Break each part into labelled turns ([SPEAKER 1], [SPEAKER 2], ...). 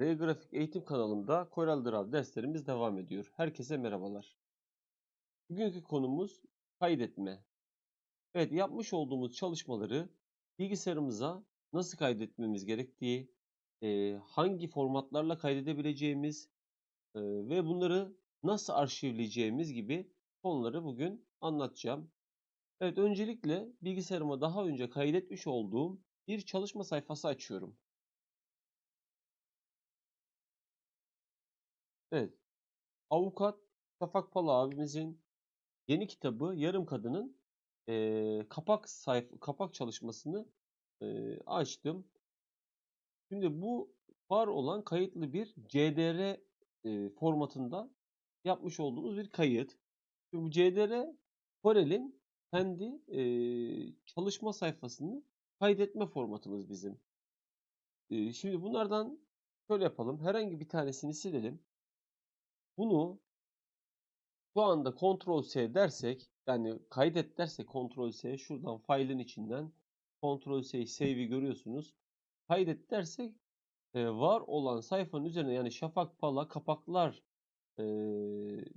[SPEAKER 1] R Grafik Eğitim kanalımda CorelDRAW derslerimiz devam ediyor. Herkese merhabalar. Bugünkü konumuz kaydetme. Evet, yapmış olduğumuz çalışmaları bilgisayarımıza nasıl kaydetmemiz gerektiği, e, hangi formatlarla kaydedebileceğimiz e, ve bunları nasıl arşivleyeceğimiz gibi konuları bugün anlatacağım. Evet, öncelikle bilgisayarıma daha önce kaydetmiş olduğum bir çalışma sayfası açıyorum. Evet. Avukat Şafak Pala abimizin yeni kitabı Yarım Kadın'ın eee, kapak sayfa kapak çalışmasını eee, açtım. Şimdi bu var olan kayıtlı bir CDR eee, formatında yapmış olduğumuz bir kayıt. Şimdi bu CDR Corel'in kendi eee, çalışma sayfasını kaydetme formatımız bizim. Eee, şimdi bunlardan şöyle yapalım. Herhangi bir tanesini silelim. Bunu şu anda Ctrl S dersek yani kaydet dersek Ctrl S şuradan failin içinden Ctrl S save'i görüyorsunuz. Kaydet dersek e, var olan sayfanın üzerine yani şafak pala kapaklar e,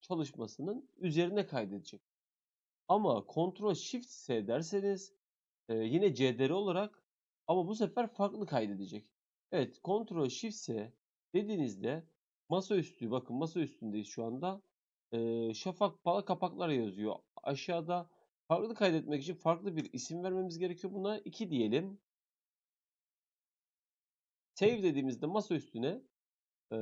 [SPEAKER 1] çalışmasının üzerine kaydedecek. Ama Ctrl Shift S derseniz e, yine CDR olarak ama bu sefer farklı kaydedecek. Evet Ctrl Shift S dediğinizde masaüstü bakın masa üstündeyiz şu anda. E, şafak pala kapaklar yazıyor. Aşağıda farklı kaydetmek için farklı bir isim vermemiz gerekiyor. Buna 2 diyelim. Save dediğimizde masa üstüne e,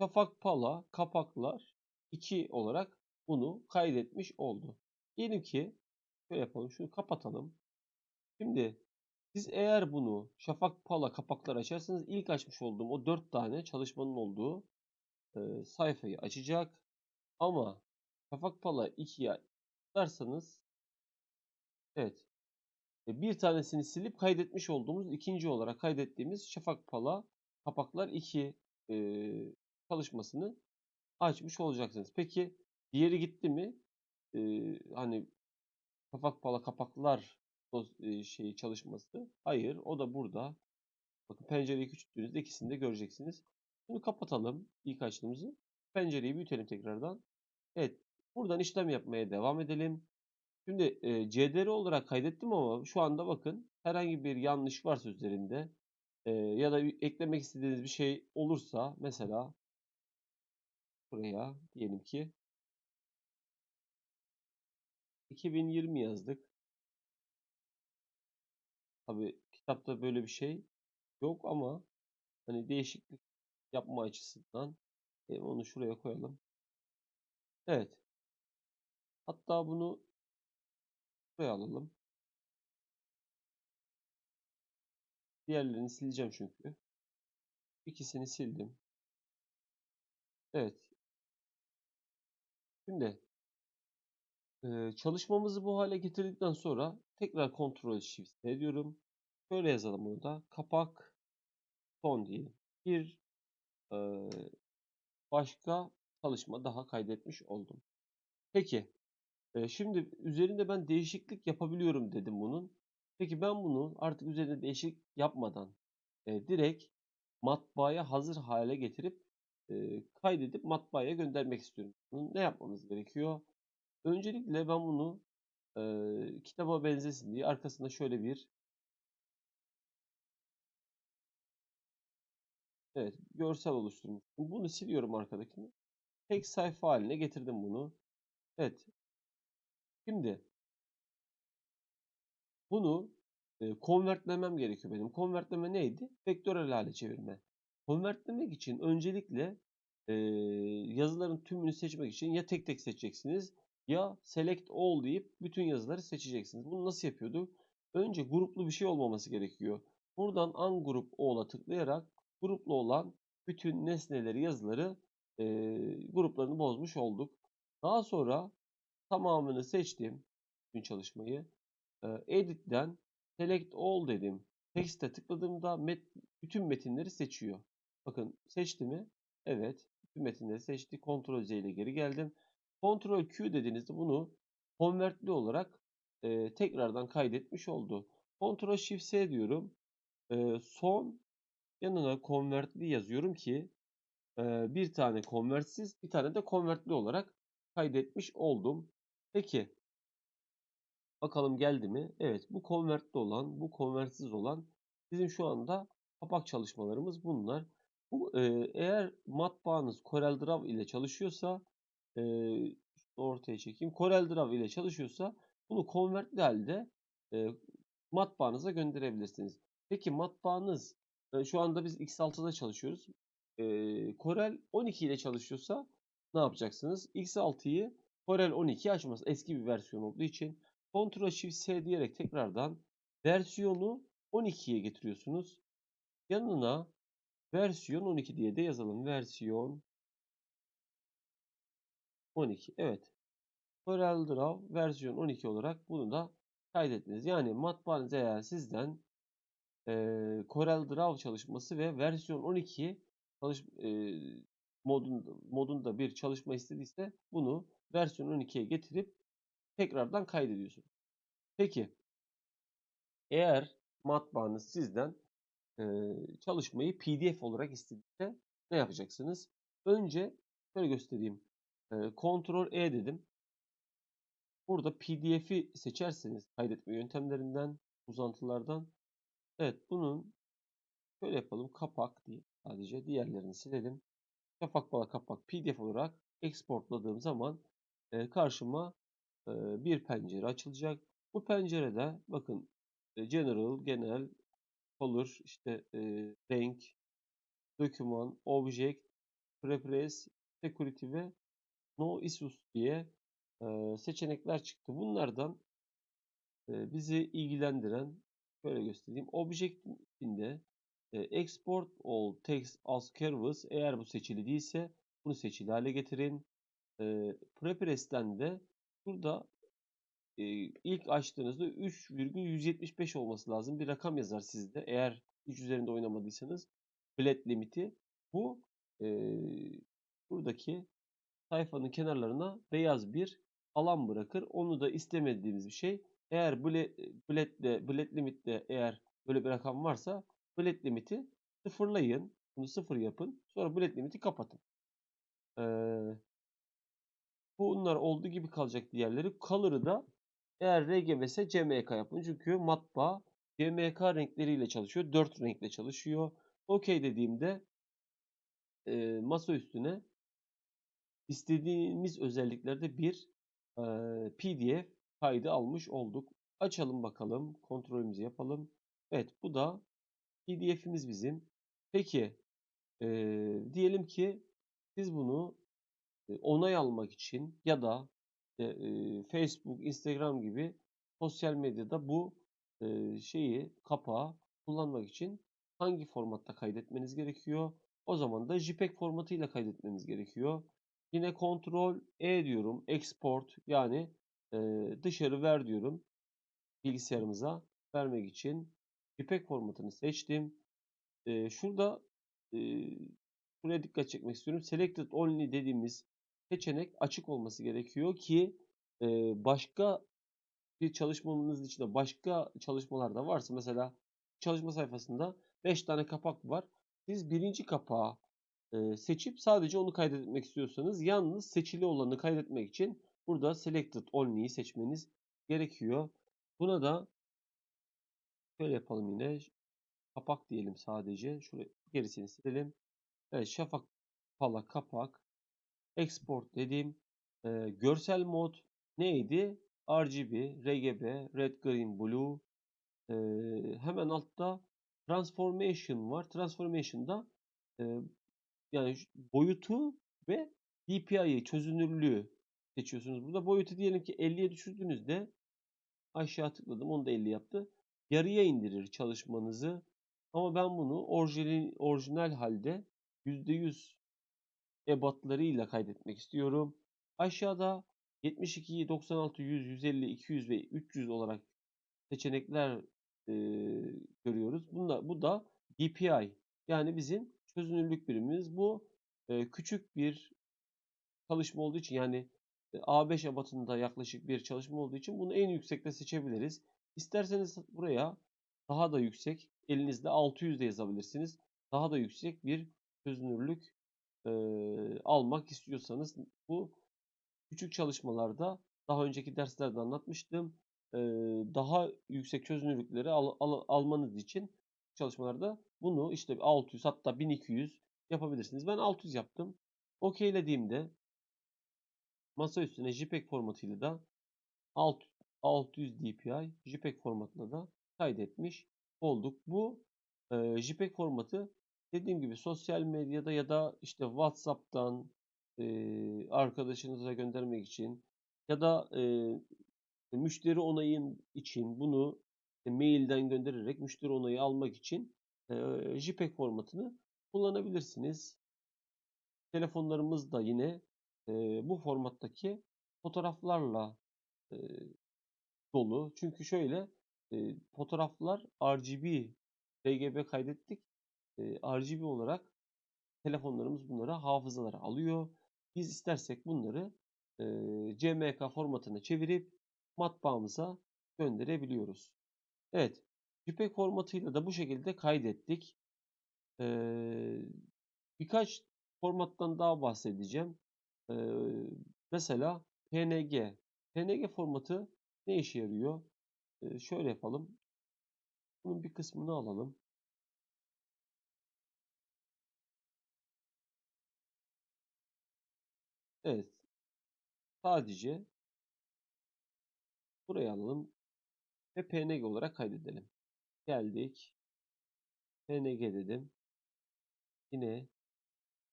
[SPEAKER 1] şafak pala kapaklar 2 olarak bunu kaydetmiş oldu. Diyelim ki şöyle yapalım. Şunu kapatalım. Şimdi siz eğer bunu şafak pala kapaklar açarsanız ilk açmış olduğum o 4 tane çalışmanın olduğu e, sayfayı açacak. Ama şafak pala 2'ye tıklarsanız evet e, bir tanesini silip kaydetmiş olduğumuz ikinci olarak kaydettiğimiz şafak pala kapaklar 2 e, çalışmasını açmış olacaksınız. Peki diğeri gitti mi? E, hani şafak pala kapaklar şey çalışması. Hayır, o da burada. Bakın pencereyi küçülttüğünüzde ikisini de göreceksiniz. Bunu kapatalım ilk açtığımızı. Pencereyi büyütelim tekrardan. Evet, buradan işlem yapmaya devam edelim. Şimdi e, CDR olarak kaydettim ama şu anda bakın herhangi bir yanlış varsa üzerinde e, ya da eklemek istediğiniz bir şey olursa mesela buraya diyelim ki 2020 yazdık. Tabi kitapta böyle bir şey yok ama hani değişiklik yapma açısından e, onu şuraya koyalım. Evet. Hatta bunu buraya alalım. Diğerlerini sileceğim çünkü. İkisini sildim. Evet. Şimdi çalışmamızı bu hale getirdikten sonra tekrar Ctrl Shift ediyorum. Şöyle yazalım burada. Kapak son diyelim. Bir başka çalışma daha kaydetmiş oldum. Peki. şimdi üzerinde ben değişiklik yapabiliyorum dedim bunun. Peki ben bunu artık üzerinde değişik yapmadan direkt matbaaya hazır hale getirip kaydedip matbaaya göndermek istiyorum. Bunun ne yapmamız gerekiyor? Öncelikle ben bunu e, kitaba benzesin diye arkasında şöyle bir Evet, görsel oluşturmuştum. Bunu siliyorum arkadakini. Tek sayfa haline getirdim bunu. Evet. Şimdi bunu e, konvertlemem gerekiyor benim. Konvertleme neydi? Vektörel hale çevirme. Konvertlemek için öncelikle e, yazıların tümünü seçmek için ya tek tek seçeceksiniz ya select all deyip bütün yazıları seçeceksiniz. Bunu nasıl yapıyorduk? Önce gruplu bir şey olmaması gerekiyor. Buradan ungroup all'a tıklayarak gruplu olan bütün nesneleri, yazıları e, gruplarını bozmuş olduk. Daha sonra tamamını seçtim. Bütün çalışmayı. E, edit'ten select all dedim. Text'e tıkladığımda met, bütün metinleri seçiyor. Bakın seçti mi? Evet. Bütün metinleri seçti. Ctrl Z ile geri geldim. Ctrl Q dediğinizde bunu konvertli olarak e, tekrardan kaydetmiş oldu. Ctrl Shift S diyorum. E, son yanına convertly yazıyorum ki e, bir tane convertsiz bir tane de convertli olarak kaydetmiş oldum. Peki bakalım geldi mi? Evet bu convertli olan bu convertsiz olan bizim şu anda kapak çalışmalarımız bunlar. Bu e, eğer matbaanız CorelDRAW ile çalışıyorsa e, ortaya çekeyim. CorelDRAW ile çalışıyorsa bunu convertli halde e, matbaanıza gönderebilirsiniz. Peki matbaanız e, şu anda biz X6'da çalışıyoruz. E, Corel 12 ile çalışıyorsa ne yapacaksınız? X6'yı Corel 12 açmaz. Eski bir versiyon olduğu için Ctrl Shift S diyerek tekrardan versiyonu 12'ye getiriyorsunuz. Yanına versiyon 12 diye de yazalım. Versiyon 12. Evet. CorelDRAW versiyon 12 olarak bunu da kaydettiniz. Yani matbaanız eğer sizden e, CorelDRAW çalışması ve versiyon 12 çalış, e, modun, modunda bir çalışma istediyse bunu versiyon 12'ye getirip tekrardan kaydediyorsunuz. Peki eğer matbaanız sizden e, çalışmayı PDF olarak istediyse ne yapacaksınız? Önce şöyle göstereyim. Ctrl E dedim. Burada PDF'i seçerseniz kaydetme yöntemlerinden, uzantılardan. Evet bunun şöyle yapalım. Kapak diye sadece diğerlerini silelim. Kapak bala kapak PDF olarak exportladığım zaman karşıma bir pencere açılacak. Bu pencerede bakın e, general, genel, color, işte e, renk, doküman, object, prepress, security ve no issues diye e, seçenekler çıktı. Bunlardan e, bizi ilgilendiren şöyle göstereyim. Object'in içinde e, export all text as canvas eğer bu seçili değilse bunu seçili hale getirin. E, prepress'ten de burada e, ilk açtığınızda 3,175 olması lazım. Bir rakam yazar sizde. Eğer hiç üzerinde oynamadıysanız bled limiti. Bu e, buradaki sayfanın kenarlarına beyaz bir alan bırakır. Onu da istemediğimiz bir şey. Eğer bled, bled limitte eğer böyle bir rakam varsa bled limiti sıfırlayın. Bunu sıfır yapın. Sonra bled limiti kapatın. Ee, bunlar olduğu gibi kalacak diğerleri. Color'ı da eğer RGB ise CMYK yapın. Çünkü matbaa CMYK renkleriyle çalışıyor. 4 renkle çalışıyor. OK dediğimde e, masa üstüne istediğimiz özelliklerde bir e, PDF kaydı almış olduk. Açalım bakalım. Kontrolümüzü yapalım. Evet bu da PDF'imiz bizim. Peki e, diyelim ki siz bunu onay almak için ya da e, Facebook, Instagram gibi sosyal medyada bu e, şeyi kapağı kullanmak için hangi formatta kaydetmeniz gerekiyor? O zaman da JPEG formatıyla kaydetmeniz gerekiyor. Yine Ctrl E diyorum. Export yani e, dışarı ver diyorum. Bilgisayarımıza vermek için JPEG formatını seçtim. E, şurada e, şuraya dikkat çekmek istiyorum. Selected Only dediğimiz seçenek açık olması gerekiyor ki e, başka bir çalışmamız içinde başka çalışmalar da varsa mesela çalışma sayfasında 5 tane kapak var. Siz birinci kapağı seçip sadece onu kaydetmek istiyorsanız yalnız seçili olanı kaydetmek için burada Selected Only'yi seçmeniz gerekiyor. Buna da şöyle yapalım yine. Kapak diyelim sadece. Şuraya gerisini silelim. Evet şafak pala kapak export dediğim e, görsel mod neydi? RGB, RGB, Red, Green, Blue. E, hemen altta Transformation var. Transformation'da e, yani boyutu ve DPI'yi çözünürlüğü seçiyorsunuz. Burada boyutu diyelim ki 50'ye düşürdüğünüzde aşağı tıkladım. Onu da 50 yaptı. Yarıya indirir çalışmanızı. Ama ben bunu orijinal, orijinal halde %100 ebatlarıyla kaydetmek istiyorum. Aşağıda 72, 96, 100, 150, 200 ve 300 olarak seçenekler e, görüyoruz. Bunda, bu da DPI yani bizim çözünürlük birimimiz. Bu e, küçük bir çalışma olduğu için yani A5 ebatında yaklaşık bir çalışma olduğu için bunu en yüksekte seçebiliriz. İsterseniz buraya daha da yüksek elinizde 600 de yazabilirsiniz. daha da yüksek bir çözünürlük e, almak istiyorsanız bu küçük çalışmalarda daha önceki derslerde anlatmıştım. E, daha yüksek çözünürlükleri al, al, almanız için çalışmalarda bunu işte 600 hatta 1200 yapabilirsiniz. Ben 600 yaptım. Okeylediğimde masa üstüne JPEG formatıyla da 600 dpi JPEG formatında da kaydetmiş olduk. Bu e, JPEG formatı dediğim gibi sosyal medyada ya da işte WhatsApp'tan e, arkadaşınıza göndermek için ya da e, müşteri onayın için bunu mailden göndererek müşteri onayı almak için e, JPEG formatını kullanabilirsiniz. Telefonlarımız da yine e, bu formattaki fotoğraflarla e, dolu. Çünkü şöyle e, fotoğraflar RGB, RGB kaydettik. E, RGB olarak telefonlarımız bunları hafızalara alıyor. Biz istersek bunları e, CMK formatına çevirip matbaamıza gönderebiliyoruz. Evet. JPEG formatıyla da bu şekilde kaydettik. Ee, birkaç formattan daha bahsedeceğim. Ee, mesela PNG. PNG formatı ne işe yarıyor? Ee, şöyle yapalım. Bunun bir kısmını alalım. Evet. Sadece buraya alalım ve PNG olarak kaydedelim. Geldik. PNG dedim. Yine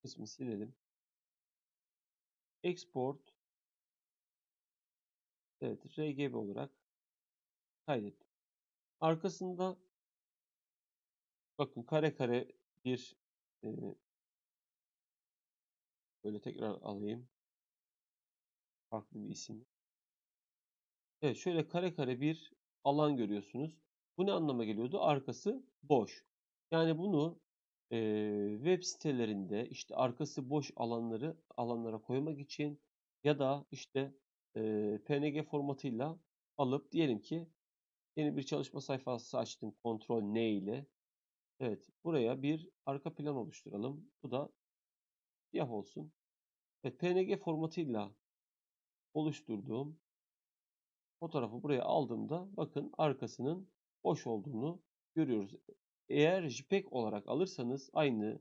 [SPEAKER 1] kısmı silelim. Export Evet, RGB olarak kaydettim. Arkasında bakın kare kare bir e, böyle tekrar alayım. Farklı bir isim. Evet, şöyle kare kare bir alan görüyorsunuz. Bu ne anlama geliyordu? Arkası boş. Yani bunu e, web sitelerinde işte arkası boş alanları alanlara koymak için ya da işte e, PNG formatıyla alıp diyelim ki yeni bir çalışma sayfası açtım kontrol N ile. Evet buraya bir arka plan oluşturalım. Bu da siyah olsun. Evet PNG formatıyla oluşturduğum fotoğrafı buraya aldığımda bakın arkasının boş olduğunu görüyoruz. Eğer JPEG olarak alırsanız aynı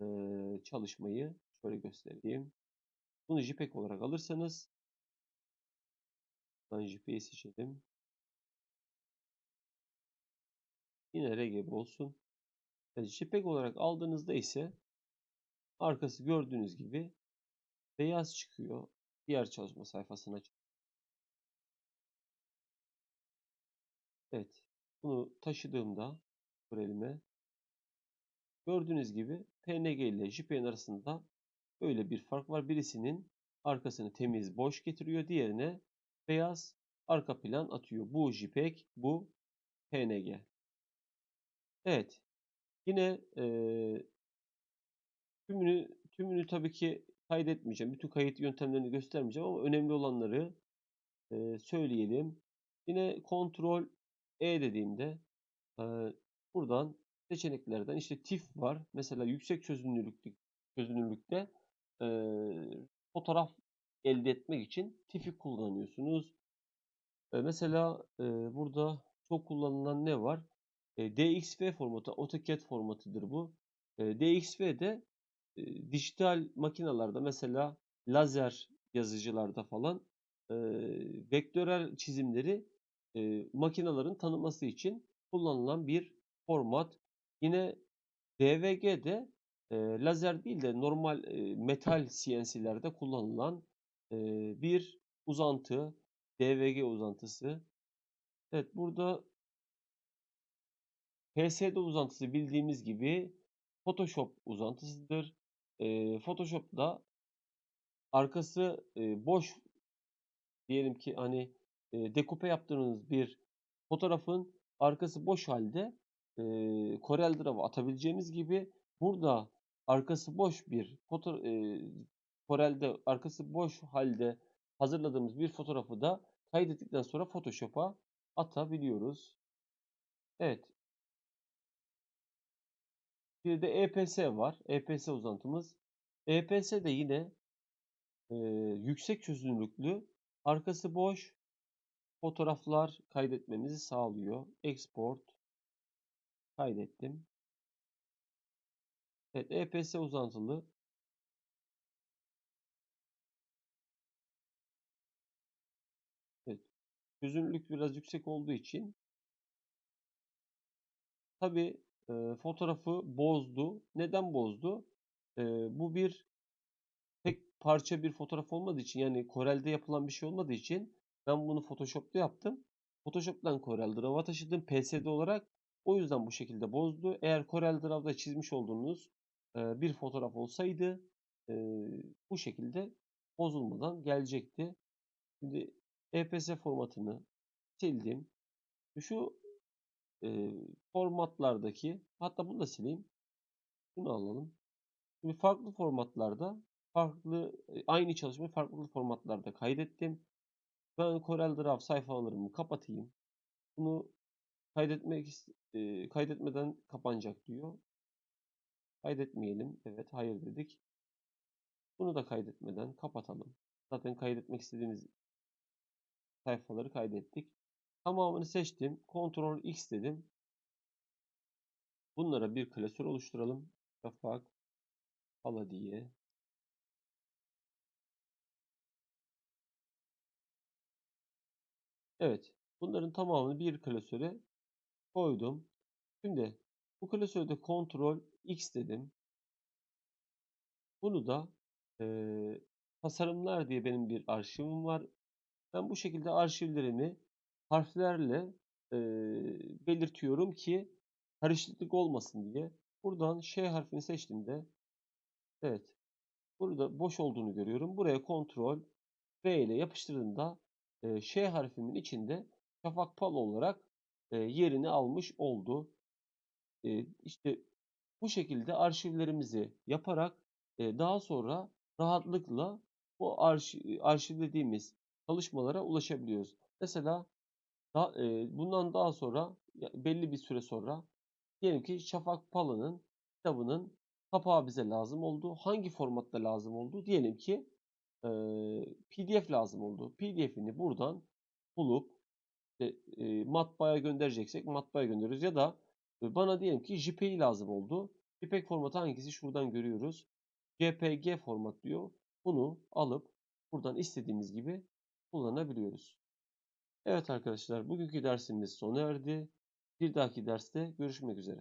[SPEAKER 1] e, çalışmayı şöyle göstereyim. Bunu JPEG olarak alırsanız ben JPEG'i seçelim. Yine RGB olsun. Yani JPEG olarak aldığınızda ise arkası gördüğünüz gibi beyaz çıkıyor. Diğer çalışma sayfasına çıkıyor. Evet. Bunu taşıdığımda elime gördüğünüz gibi PNG ile JPEG arasında böyle bir fark var. Birisinin arkasını temiz boş getiriyor. Diğerine beyaz arka plan atıyor. Bu JPEG, bu PNG. Evet. Yine e, tümünü tümünü tabii ki kaydetmeyeceğim. Bütün kayıt yöntemlerini göstermeyeceğim ama önemli olanları e, söyleyelim. Yine kontrol E dediğimde e, buradan seçeneklerden işte TIFF var. Mesela yüksek çözünürlükte çözünürlükte e, fotoğraf elde etmek için TIFF'i kullanıyorsunuz. E, mesela e, burada çok kullanılan ne var? E, DXV formatı, AutoCAD formatıdır bu. E, DXV'de e, dijital makinalarda mesela lazer yazıcılarda falan e, vektörel çizimleri e, makinaların tanıması için kullanılan bir format. Yine DVG'de e, lazer değil de normal e, metal CNC'lerde kullanılan e, bir uzantı, DVG uzantısı. Evet burada PSD uzantısı bildiğimiz gibi Photoshop uzantısıdır. E, Photoshop'da arkası e, boş diyelim ki hani e, dekupe yaptığınız bir fotoğrafın arkası boş halde e, Corel Draw'a atabileceğimiz gibi burada arkası boş bir foto e, arkası boş halde hazırladığımız bir fotoğrafı da kaydettikten sonra Photoshop'a atabiliyoruz. Evet. Bir de EPS var. EPS uzantımız. EPS de yine e, yüksek çözünürlüklü, arkası boş fotoğraflar kaydetmemizi sağlıyor. Export kaydettim. Evet, EPS uzantılı. Evet, çözünürlük biraz yüksek olduğu için tabi e, fotoğrafı bozdu. Neden bozdu? E, bu bir tek parça bir fotoğraf olmadığı için yani Corel'de yapılan bir şey olmadığı için ben bunu Photoshop'ta yaptım. Photoshop'tan Corel Draw'a taşıdım PSD olarak. O yüzden bu şekilde bozdu. Eğer Corel Draw'da çizmiş olduğunuz e, bir fotoğraf olsaydı e, bu şekilde bozulmadan gelecekti. Şimdi EPS formatını sildim. Şu e, formatlardaki hatta bunu da sileyim. Bunu alalım. Şimdi farklı formatlarda farklı aynı çalışmayı farklı formatlarda kaydettim. Ben Corel Draw sayfalarımı kapatayım. Bunu kaydetmek e, kaydetmeden kapanacak diyor. Kaydetmeyelim. Evet, hayır dedik. Bunu da kaydetmeden kapatalım. Zaten kaydetmek istediğimiz sayfaları kaydettik. Tamamını seçtim. Ctrl X dedim. Bunlara bir klasör oluşturalım. Şafak Hala diye. Evet. Bunların tamamını bir klasöre koydum. Şimdi bu klasörde Ctrl X dedim. Bunu da e, tasarımlar diye benim bir arşivim var. Ben bu şekilde arşivlerimi harflerle e, belirtiyorum ki karışıklık olmasın diye. Buradan Ş harfini seçtiğimde evet burada boş olduğunu görüyorum. Buraya Ctrl V ile yapıştırdığımda e, Ş harfimin içinde şafak pal olarak e, yerini almış oldu. E, işte bu şekilde arşivlerimizi yaparak e, daha sonra rahatlıkla bu arşiv, arşivlediğimiz çalışmalara ulaşabiliyoruz. Mesela da, e, bundan daha sonra belli bir süre sonra diyelim ki Şafak Palı'nın kitabının kapağı bize lazım oldu. Hangi formatta lazım oldu? Diyelim ki e, PDF lazım oldu. PDF'ini buradan bulup işte, e, matbaaya göndereceksek matbaaya gönderiyoruz ya da bana diyelim ki JPEG lazım oldu. JPEG formatı hangisi? Şuradan görüyoruz. JPG format diyor. Bunu alıp buradan istediğimiz gibi kullanabiliyoruz. Evet arkadaşlar bugünkü dersimiz sona erdi. Bir dahaki derste görüşmek üzere.